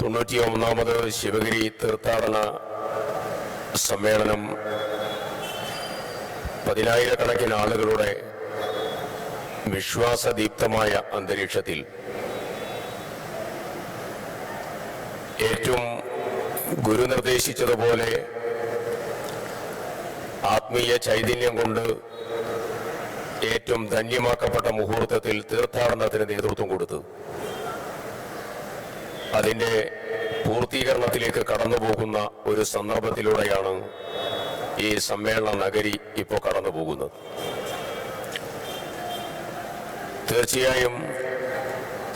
തൊണ്ണൂറ്റി ഒന്നാമത് ശിവഗിരി തീർത്ഥാടന സമ്മേളനം പതിനായിരക്കണക്കിന് ആളുകളുടെ വിശ്വാസദീപ്തമായ അന്തരീക്ഷത്തിൽ ഏറ്റവും ഗുരു നിർദ്ദേശിച്ചതുപോലെ ആത്മീയ ചൈതന്യം കൊണ്ട് ഏറ്റവും ധന്യമാക്കപ്പെട്ട മുഹൂർത്തത്തിൽ തീർത്ഥാടനത്തിന് നേതൃത്വം കൊടുത്തു. അതിന്റെ പൂർത്തീകരണത്തിലേക്ക് കടന്നു പോകുന്ന ഒരു സന്ദർഭത്തിലൂടെയാണ് ഈ സമ്മേളന നഗരി ഇപ്പോൾ കടന്നു പോകുന്നത് തീർച്ചയായും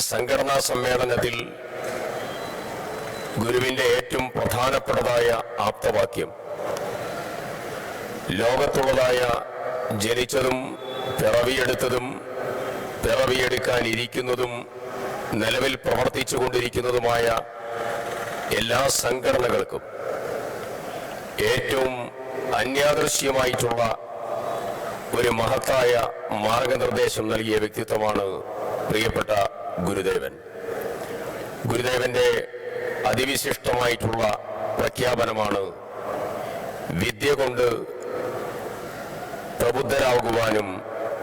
സംഘടനാ സമ്മേളനത്തിൽ ഗുരുവിന്റെ ഏറ്റവും പ്രധാനപ്പെട്ടതായ ആപ്തവാക്യം ലോകത്തുള്ളതായ ജനിച്ചതും പിറവിയെടുത്തതും പിറവിയെടുക്കാൻ ഇരിക്കുന്നതും നിലവിൽ പ്രവർത്തിച്ചു കൊണ്ടിരിക്കുന്നതുമായ എല്ലാ സംഘടനകൾക്കും ഏറ്റവും അന്യാദൃശ്യമായിട്ടുള്ള ഒരു മഹത്തായ മാർഗനിർദ്ദേശം നൽകിയ വ്യക്തിത്വമാണ് പ്രിയപ്പെട്ട ഗുരുദേവൻ. ഗുരുദേവന്റെ അതിവിശിഷ്ടമായിട്ടുള്ള പ്രഖ്യാപനമാണ് വിദ്യ കൊണ്ട് പ്രബുദ്ധരാകുവാനും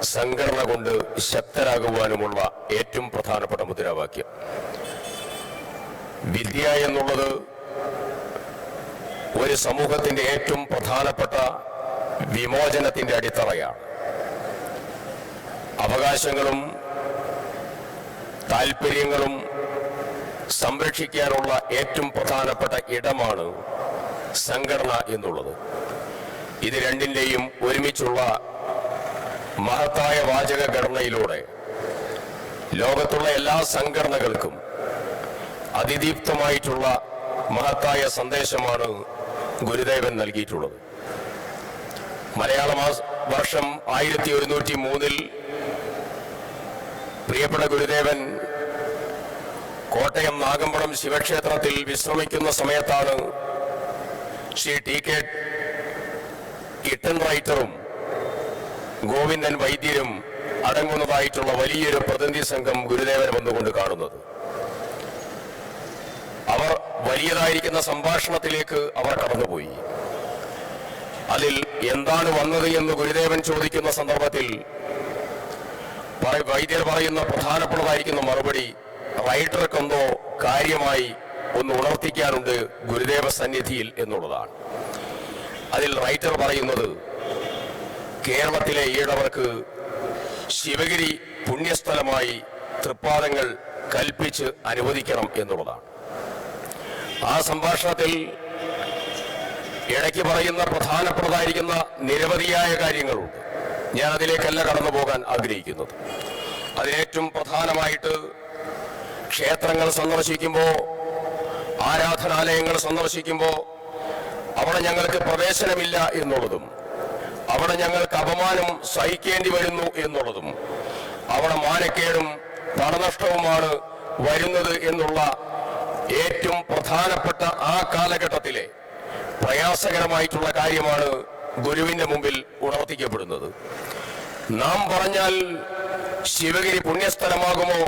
സംഘടന കൊണ്ട് ശക്തരാകുവാനുമുള്ള ഏറ്റവും പ്രധാനപ്പെട്ട മുദ്രാവാക്യം. വിദ്യ എന്നുള്ളത് ഒരു സമൂഹത്തിന്റെ ഏറ്റവും പ്രധാനപ്പെട്ട വിമോചനത്തിന്റെ അടിത്തറയാണ്. അവകാശങ്ങളും താല്പര്യങ്ങളും സംരക്ഷിക്കാനുള്ള ഏറ്റവും പ്രധാനപ്പെട്ട ഇടമാണ് സംഘടന എന്നുള്ളത്. ഇത് രണ്ടിന്റെയും ഒരുമിച്ചുള്ള മഹത്തായ വാചക ഘടനയിലൂടെ ലോകത്തുള്ള എല്ലാ സംഘടനകൾക്കും അതിദീപ്തമായിട്ടുള്ള മഹത്തായ സന്ദേശമാണ് ഗുരുദേവൻ നൽകിയിട്ടുള്ളത്. മലയാള വർഷം ആയിരത്തി ഒരുന്നൂറ്റി മൂന്നിൽ പ്രിയപ്പെട്ട ഗുരുദേവൻ കോട്ടയം നാഗമ്പടം ശിവക്ഷേത്രത്തിൽ വിശ്രമിക്കുന്ന സമയത്താണ് ശ്രീ ടി കെ കിട്ടൻ റൈറ്ററും ഗോവിന്ദൻ വൈദ്യരും അടങ്ങുന്നതായിട്ടുള്ള വലിയൊരു പ്രതിനിധി സംഘം ഗുരുദേവനെ വന്നുകൊണ്ട് കാണുന്നത്. അവർ വലിയതായിരിക്കുന്ന സംഭാഷണത്തിലേക്ക് അവർ കടന്നുപോയി. അതിൽ എന്താണ് വന്നത് എന്ന് ഗുരുദേവൻ ചോദിക്കുന്ന സന്ദർഭത്തിൽ വൈദ്യർ പറയുന്ന പ്രധാനപ്പെട്ടതായിരിക്കുന്ന മറുപടി റൈറ്റർക്കെന്തോ കാര്യമായി ഒന്ന് ഉണർത്തിക്കാനുണ്ട് ഗുരുദേവ സന്നിധിയിൽ എന്നുള്ളതാണ്. അതിൽ റൈറ്റർ പറയുന്നത് കേരളത്തിലെ ഈഴവർക്ക് ശിവഗിരി പുണ്യസ്ഥലമായി തൃപ്പാദങ്ങൾ കൽപ്പിച്ച് അനുവദിക്കണം എന്നുള്ളതാണ്. ആ സംഭാഷണത്തിൽ ഇടയ്ക്ക് പറയുന്ന പ്രധാനപ്പെട്ടതായിരിക്കുന്ന നിരവധിയായ കാര്യങ്ങളുണ്ട്. ഞാൻ അതിലേക്കല്ല കടന്നു പോകാൻ ആഗ്രഹിക്കുന്നത്. അതിലേറ്റവും പ്രധാനമായിട്ട് ക്ഷേത്രങ്ങൾ സന്ദർശിക്കുമ്പോൾ ആരാധനാലയങ്ങൾ സന്ദർശിക്കുമ്പോൾ അവിടെ ഞങ്ങൾക്ക് പ്രവേശനമില്ല എന്നുള്ളതും അവിടെ ഞങ്ങൾക്ക് അപമാനം സഹിക്കേണ്ടി വരുന്നു എന്നുള്ളതും അവിടെ മാനക്കേടും പണനഷ്ടവുമാണ് വരുന്നത് എന്നുള്ള ഏറ്റവും പ്രധാനപ്പെട്ട ആ കാലഘട്ടത്തിലെ പ്രയാസകരമായിട്ടുള്ള കാര്യമാണ് ഗുരുവിന്റെ മുമ്പിൽ ഉണർത്തിക്കപ്പെടുന്നത്. നാം പറഞ്ഞാൽ ശിവഗിരി പുണ്യസ്ഥലമാകുമോ?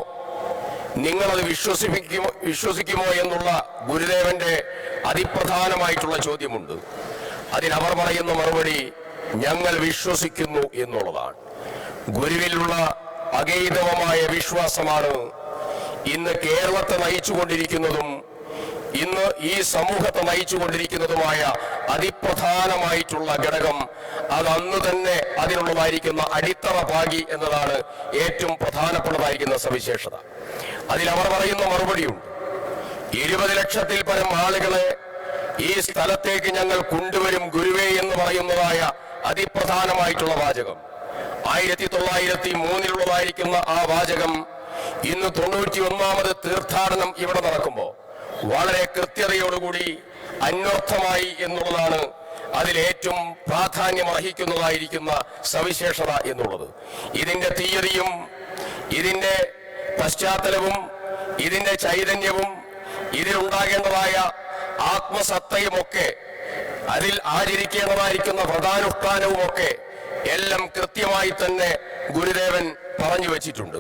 നിങ്ങളത് വിശ്വസിപ്പിക്കുമോ? വിശ്വസിക്കുമോ എന്നുള്ള ഗുരുദേവന്റെ അതിപ്രധാനമായിട്ടുള്ള ചോദ്യമുണ്ട്. അതിനവർ പറയുന്ന മറുപടി ഞങ്ങൾ വിശ്വസിക്കുന്നു എന്നുള്ളതാണ്. ഗുരുവിലുള്ള അഗൈതവമായ വിശ്വാസമാണ് ഇന്ന് കേരളത്തെ നയിച്ചുകൊണ്ടിരിക്കുന്നതും ഇന്ന് ഈ സമൂഹത്തെ നയിച്ചുകൊണ്ടിരിക്കുന്നതുമായ അതിപ്രധാനമായിട്ടുള്ള ഘടകം അത് അന്ന് തന്നെ അതിനുള്ളതായിരിക്കുന്ന അടിത്തറ ഭാഗി എന്നതാണ് ഏറ്റവും പ്രധാനപ്പെട്ടതായിരിക്കുന്ന സവിശേഷത. അതിൽ അവർ പറയുന്ന മറുപടിയുണ്ട്. ഇരുപത് ലക്ഷത്തിൽ പരം ആളുകളെ ഈ സ്ഥലത്തേക്ക് ഞങ്ങൾ കൊണ്ടുവരും ഗുരുവേ എന്ന് പറയുന്നതായ അതിപ്രധാനമായിട്ടുള്ള വാചകം. ആയിരത്തി തൊള്ളായിരത്തി മൂന്നിലുള്ളതായിരിക്കുന്ന ആ വാചകം ഇന്ന് തൊണ്ണൂറ്റി ഒന്നാമത് തീർത്ഥാടനം ഇവിടെ നടക്കുമ്പോൾ വളരെ കൃത്യതയോടുകൂടി അന്വർത്ഥമായി എന്നുള്ളതാണ് അതിലേറ്റവും പ്രാധാന്യം അർഹിക്കുന്നതായിരിക്കുന്ന സവിശേഷത എന്നുള്ളത്. ഇതിന്റെ തീയതിയും ഇതിന്റെ പശ്ചാത്തലവും ഇതിന്റെ ചൈതന്യവും ഇതിലുണ്ടാകേണ്ടതായ ആത്മസത്തയുമൊക്കെ അതിൽ ആചരിക്കേണ്ടതായിരിക്കുന്ന വ്രതാനുഷ്ഠാനവും ഒക്കെ എല്ലാം കൃത്യമായി തന്നെ ഗുരുദേവൻ പറഞ്ഞു വച്ചിട്ടുണ്ട്.